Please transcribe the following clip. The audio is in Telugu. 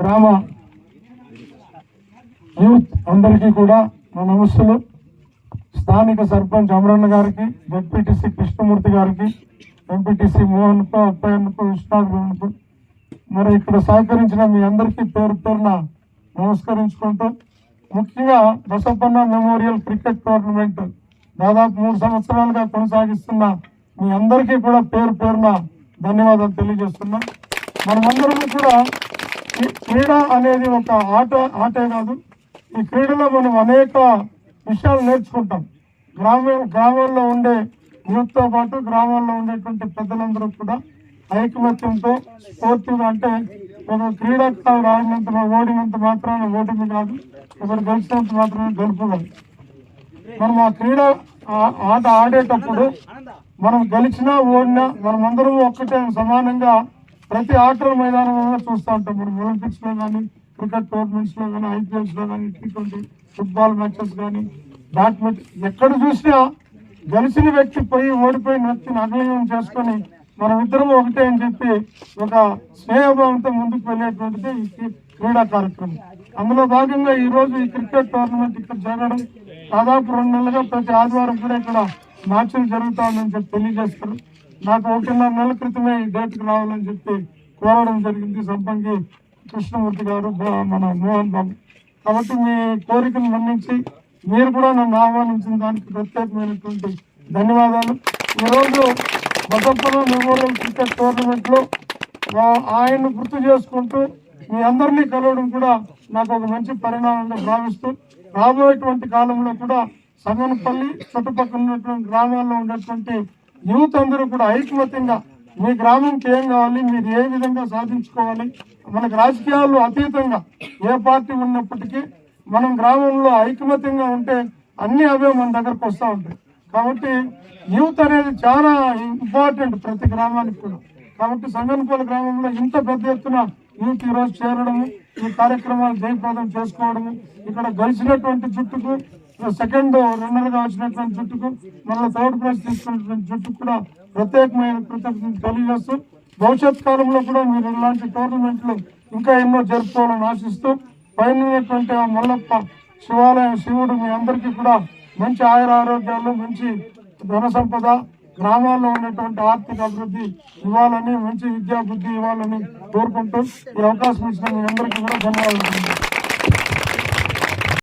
గ్రామ యూత్ అందరికీ కూడా నా నమస్సులు. స్థానిక సర్పంచ్ అమరన్న గారికి ఎంపీటీసీ కృష్ణమూర్తి గారికి ఎంపీటీసీ మోహన్ అప్పయ్యకు విశ్వనాథ్ మరి ఇక్కడ సహకరించిన మీ అందరికీ పేరు పేరున నమస్కరించుకుంటూ ముఖ్యంగా బసప్పన్న మెమోరియల్ క్రికెట్ టోర్నమెంట్ దాదాపు మూడు సంవత్సరాలుగా కొనసాగిస్తున్న మీ అందరికీ కూడా పేరు పేరున ధన్యవాదాలు తెలియజేస్తున్నా. మనమందరం కూడా క్రీడ అనేది ఒక ఆట ఆటే కాదు. ఈ క్రీడలో మనం అనేక విషయాలు నేర్చుకుంటాం. గ్రామ గ్రామాల్లో ఉండే యూత్తో పాటు గ్రామాల్లో ఉండేటువంటి పెద్దలందరూ కూడా ఐకమత్యంతో స్ఫూర్తిగా అంటే ఒక క్రీడాకారుడు ఆడినంత ఓడినంత మాత్రాన ఓటమి కాదు. ఒకరు గెలిచినంత మాత్రమే గెలుపు కాదు. మనం ఆ క్రీడ ఆట ఆడేటప్పుడు మనం గెలిచినా ఓడినా మనం అందరం ఒక్కటే సమానంగా ప్రతి ఆటల మైదానంలో చూస్తూ ఉంటాం. మనం ఒలింపిక్స్లో కానీ క్రికెట్ టోర్నమెంట్స్లో కానీ ఐపీఎల్స్లో కానీ టీ ట్వంటీ ఫుట్బాల్ మ్యాచెస్ కానీ బ్యాడ్మింటన్ ఎక్కడ చూసినా గెలిచిన వ్యక్తి పోయి ఓడిపోయిన వ్యక్తిని అగ్లయం చేసుకొని మనం ఇద్దరం ఒకటే అని చెప్పి ఒక స్నేహభావంతో ముందుకు వెళ్ళేటువంటిది ఈ క్రీడా కార్యక్రమం. అందులో భాగంగా ఈరోజు ఈ క్రికెట్ టోర్నమెంట్ ఇక్కడ జరగడం దాదాపు రెండు నెలలుగా ప్రతి ఆదివారం కూడా ఇక్కడ మ్యాచ్లు జరుగుతాయని చెప్పి తెలియజేస్తారు. నాకు ఒకటిన్నర నెలల క్రితమే ఈ డేట్కి రావాలని చెప్పి కోరడం జరిగింది సంపంగి కృష్ణమూర్తి గారు మన మోహన్ బాబు. కాబట్టి మీ కోరికను మన్నించి మీరు కూడా నన్ను ఆహ్వానించిన దానికి ప్రత్యేకమైనటువంటి ధన్యవాదాలు. ఈరోజు బసప్పలో మెమోరియల్ క్రికెట్ టోర్నమెంట్లో ఆయన్ను గుర్తు చేసుకుంటూ మీ అందరినీ కలవడం కూడా నాకు ఒక మంచి పరిణామంగా భావిస్తూ రాబోయేటువంటి కాలంలో కూడా సంగనపల్లి చుట్టుపక్కల ఉన్నటువంటి గ్రామాల్లో ఉన్నటువంటి యూత్ అందరూ కూడా ఐకమత్యంగా మీ గ్రామంకి ఏం కావాలి మీరు ఏ విధంగా సాధించుకోవాలి మనకు రాజకీయాలు అతీతంగా ఏ పార్టీ ఉన్నప్పటికీ మనం గ్రామంలో ఐకమత్యంగా ఉంటే అన్ని అవే మన దగ్గరకు వస్తూ ఉంటాయి. కాబట్టి యూత్ అనేది చాలా ఇంపార్టెంట్ ప్రతి గ్రామానికి కూడా. కాబట్టి సంగనపల్లి గ్రామంలో ఇంత పెద్ద ఎత్తున యూత్ ఈరోజు రోజు చేరడము ఈ కార్యక్రమాలు జయప్రదం చేసుకోవడము ఇక్కడ గడిచినటువంటి జుట్టుకు సెకండ్ రన్నర్గా వచ్చినటువంటి జుట్టుకు మళ్ళీ థర్డ్ ప్లేస్ తీసుకున్నటువంటి జుట్టుకు కూడా ప్రత్యేకమైన కృతజ్ఞతలు తెలియజేస్తూ భవిష్యత్ కాలంలో కూడా మీరు ఇలాంటి టోర్నమెంట్లు ఇంకా ఎన్నో జరుపుకోవాలని ఆశిస్తూ పైన ఆ మల్లప్ప శివాలయం శివుడు మీ అందరికీ కూడా మంచి ఆయుర ఆరోగ్యాలు మంచి ధన సంపద గ్రామాల్లో ఉన్నటువంటి ఆర్థిక అభివృద్ధి ఇవ్వాలని మంచి విద్యా బుద్ధి ఇవ్వాలని కోరుకుంటూ ఈ అవకాశం ఇచ్చిన మీ అందరికీ కూడా ధన్యవాదాలు.